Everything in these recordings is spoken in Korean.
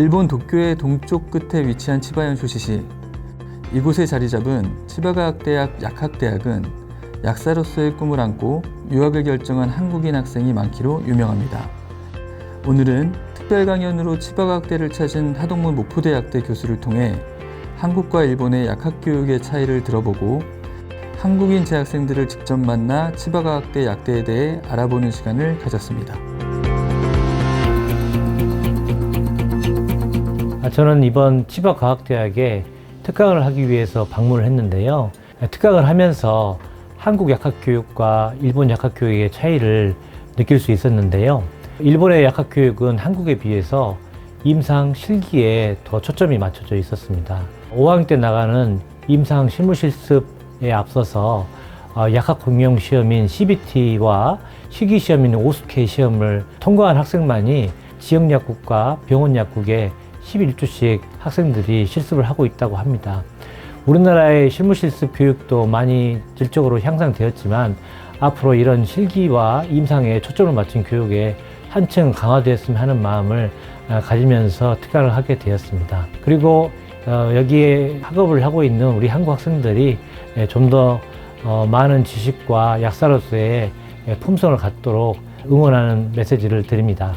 일본 도쿄의 동쪽 끝에 위치한 치바현 쇼시시. 이곳에 자리 잡은 치바과학대학 약학대학은 약사로서의 꿈을 안고 유학을 결정한 한국인 학생이 많기로 유명합니다. 오늘은 특별 강연으로 치바과학대를 찾은 하동문 목포대학대 교수를 통해 한국과 일본의 약학교육의 차이를 들어보고 한국인 재학생들을 직접 만나 치바과학대 약대에 대해 알아보는 시간을 가졌습니다. 저는 이번 치바과학대학에 특강을 하기 위해서 방문을 했는데요. 특강을 하면서 한국 약학교육과 일본 약학교육의 차이를 느낄 수 있었는데요. 일본의 약학교육은 한국에 비해서 임상 실기에 더 초점이 맞춰져 있었습니다. 5학년 때 나가는 임상 실무 실습에 앞서서 어, 약학 공용 시험인 CBT와 실기 시험인 오스케 시험을 통과한 학생만이 지역 약국과 병원 약국에 11주씩 학생들이 실습을 하고 있다고 합니다. 우리나라의 실무 실습 교육도 많이 질적으로 향상되었지만 앞으로 이런 실기와 임상에 초점을 맞춘 교육에 한층 강화되었으면 하는 마음을 어, 가지면서 특강을 하게 되었습니다. 그리고 어, 여기에 학업을 하고 있는 우리 한국 학생들이 좀더 어, 많은 지식과 약사로서의 예, 품성을 갖도록 응원하는 메시지를 드립니다.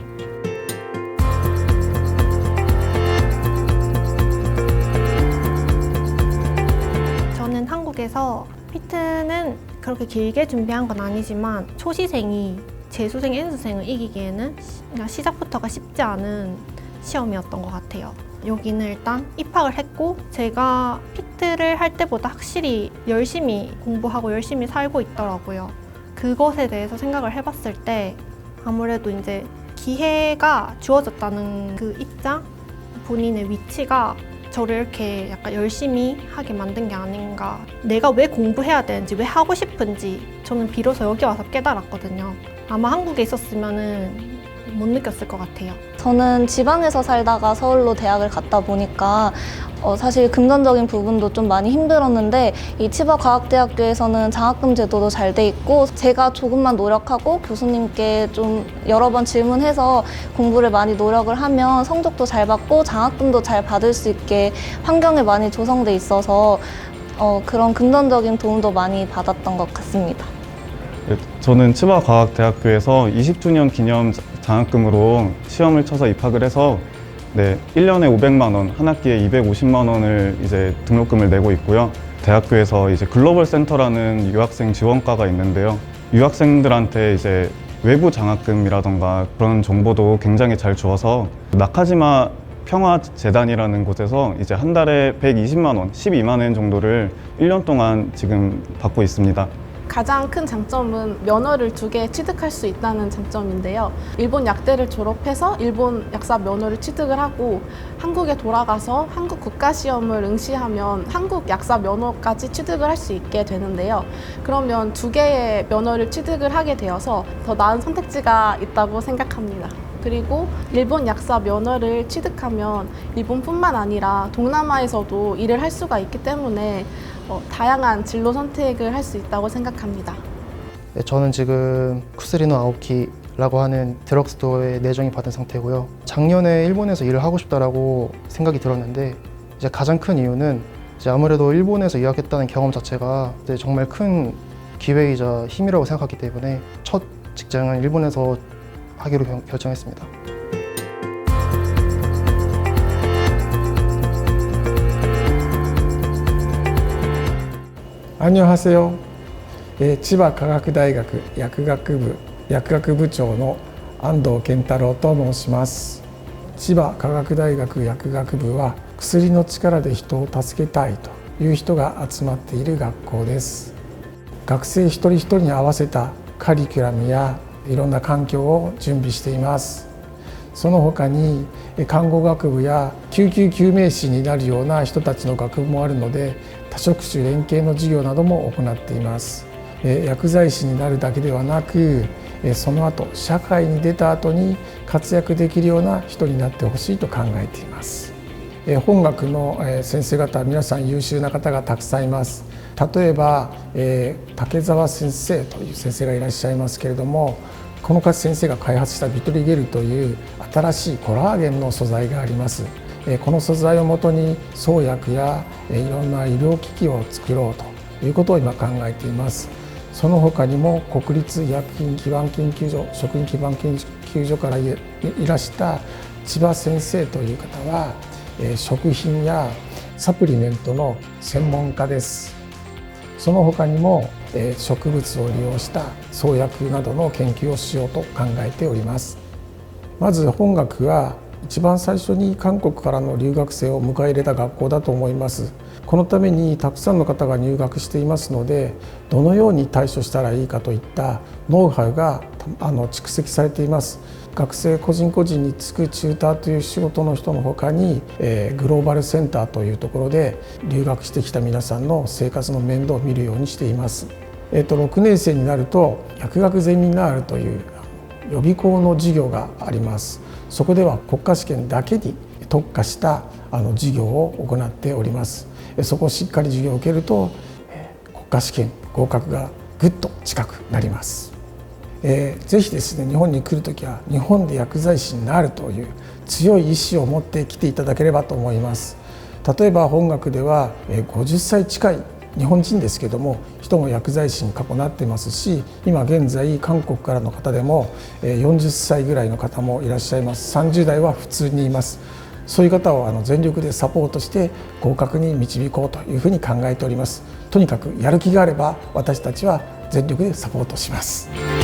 한국에서 피트는 그렇게 길게 준비한 건 아니지만 초시생이 재수생, N수생을 이기기에는 시작부터가 쉽지 않은 시험이었던 것 같아요. 여기는 일단 입학을 했고 제가 피트를 할 때보다 확실히 열심히 공부하고 열심히 살고 있더라고요. 그것에 대해서 생각을 해봤을 때 아무래도 이제 기회가 주어졌다는 그 입장, 본인의 위치가 저를 이렇게 약간 열심히 하게 만든 게 아닌가. 내가 왜 공부해야 되는지, 왜 하고 싶은지 저는 비로소 여기 와서 깨달았거든요. 아마 한국에 있었으면은 못 느꼈을 것 같아요. 저는 지방에서 살다가 서울로 대학을 갔다 보니까 어, 사실 금전적인 부분도 좀 많이 힘들었는데 이 치바과학대학교에서는 장학금 제도도 잘 돼 있고 제가 조금만 노력하고 교수님께 좀 여러 번 질문해서 공부를 많이 노력을 하면 성적도 잘 받고 장학금도 잘 받을 수 있게 환경이 많이 조성돼 있어서 어, 그런 금전적인 도움도 많이 받았던 것 같습니다. 네, 저는 치바과학대학교에서 20주년 기념 장학금으로 시험을 쳐서 입학을 해서 네, 1년에 500만 원, 한 학기에 250만 원을 이제 등록금을 내고 있고요. 대학교에서 이제 글로벌 센터라는 유학생 지원과가 있는데요. 유학생들한테 이제 외부 장학금이라던가 그런 정보도 굉장히 잘 주어서 나카지마 평화재단이라는 곳에서 이제 한 달에 120만 원, 12만 원 정도를 1년 동안 지금 받고 있습니다. 가장 큰 장점은 면허를 두 개 취득할 수 있다는 장점인데요. 일본 약대를 졸업해서 일본 약사 면허를 취득을 하고 한국에 돌아가서 한국 국가 시험을 응시하면 한국 약사 면허까지 취득을 할 수 있게 되는데요. 그러면 두 개의 면허를 취득을 하게 되어서 더 나은 선택지가 있다고 생각합니다. 그리고 일본 약사 면허를 취득하면 일본뿐만 아니라 동남아에서도 일을 할 수가 있기 때문에 어, 다양한 진로 선택을 할 수 있다고 생각합니다. 네, 저는 지금 쿠스리노 아오키라고 하는 드럭스토어에 내정이 받은 상태고요. 작년에 일본에서 일을 하고 싶다라고 생각이 들었는데 이제 가장 큰 이유는 이제 아무래도 일본에서 유학했다는 경험 자체가 이제 정말 큰 기회이자 힘이라고 생각하기 때문에 첫 직장은 일본에서 하기로 결- 결정했습니다. アンニョハセヨ、え、千葉科学大学薬学部薬学部長の安藤健太郎と申します。千葉科学大学薬学部は薬の力で人を助けたいという人が集まっている学校です。学生一人一人に合わせたカリキュラムやいろんな環境を準備しています。その他に看護学部や救急救命士になるような人たちの学部もあるので多職種連携の授業なども行っています。え薬剤師になるだけではなくえその後社会に出た後に活躍できるような人になってほしいと考えています。え本学のえ先生方皆さん優秀な方がたくさんいます。例えばえ竹澤先生という先生がいらっしゃいますけれどもこの勝先生が開発したビトリゲルという新しいコラーゲンの素材があります。この素材をもとに創薬やいろんな医療機器を作ろうということを今考えています。その他にも国立医薬品基盤研究所食品基盤研究所からいらした千葉先生という方は食品やサプリメントの専門家です。その他にも植物を利用した創薬などの研究をしようと考えております。まず本学は一番最初に韓国からの留学生を迎え入れた学校だと思います。このためにたくさんの方が入学していますのでどのように対処したらいいかといったノウハウがあの蓄積されています。学生個人個人につくチューターという仕事の人のほかに、えーグローバルセンターというところで留学してきた皆さんの生活の面倒を見るようにしています。えー、と6年生になると薬学ゼミナールという予備校の授業があります。そこでは国家試験だけに特化したあの授業を行っております。えそこをしっかり授業を受けるとえ国家試験合格がぐっと近くなります。えーぜひですね日本に来る時は日本で薬剤師になるという強い意志を持って来ていただければと思います。例えば本学ではえ50歳近い日本人ですけども人も薬剤師に過去なってますし今現在韓国からの方でも40歳ぐらいの方もいらっしゃいます。30代は普通にいます。そういう方をあの全力でサポートして合格に導こうというふうに考えております。とにかくやる気があれば私たちは全力でサポートします。